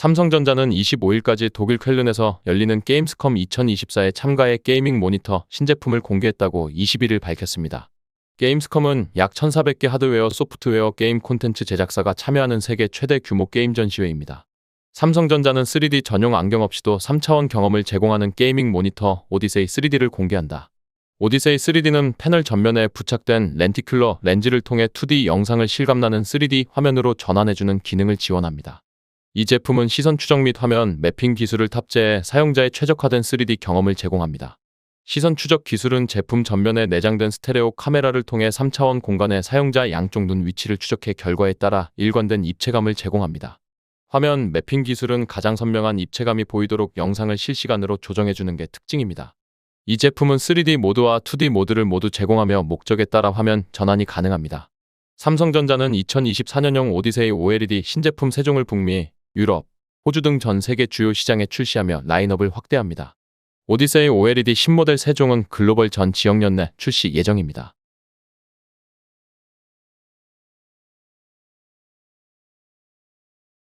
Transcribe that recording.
삼성전자는 25일까지 독일 쾰른에서 열리는 게임스컴 2024에 참가해 게이밍 모니터 신제품을 공개했다고 21일 밝혔습니다. 게임스컴은 약 1,400개 하드웨어, 소프트웨어, 게임 콘텐츠 제작사가 참여하는 세계 최대 규모 게임 전시회입니다. 삼성전자는 3D 전용 안경 없이도 3차원 경험을 제공하는 게이밍 모니터 오디세이 3D를 공개한다. 오디세이 3D는 패널 전면에 부착된 렌티큘러 렌즈를 통해 2D 영상을 실감나는 3D 화면으로 전환해주는 기능을 지원합니다. 이 제품은 시선 추적 및 화면 매핑 기술을 탑재해 사용자의 최적화된 3D 경험을 제공합니다. 시선 추적 기술은 제품 전면에 내장된 스테레오 카메라를 통해 3차원 공간의 사용자 양쪽 눈 위치를 추적해 결과에 따라 일관된 입체감을 제공합니다. 화면 매핑 기술은 가장 선명한 입체감이 보이도록 영상을 실시간으로 조정해주는 게 특징입니다. 이 제품은 3D 모드와 2D 모드를 모두 제공하며 목적에 따라 화면 전환이 가능합니다. 삼성전자는 2024년형 오디세이 OLED 신제품 세종을 북미, 유럽, 호주 등 전 세계 주요 시장에 출시하며 라인업을 확대합니다. 오디세이 OLED 신모델 세종은 글로벌 전 지역 연내 출시 예정입니다.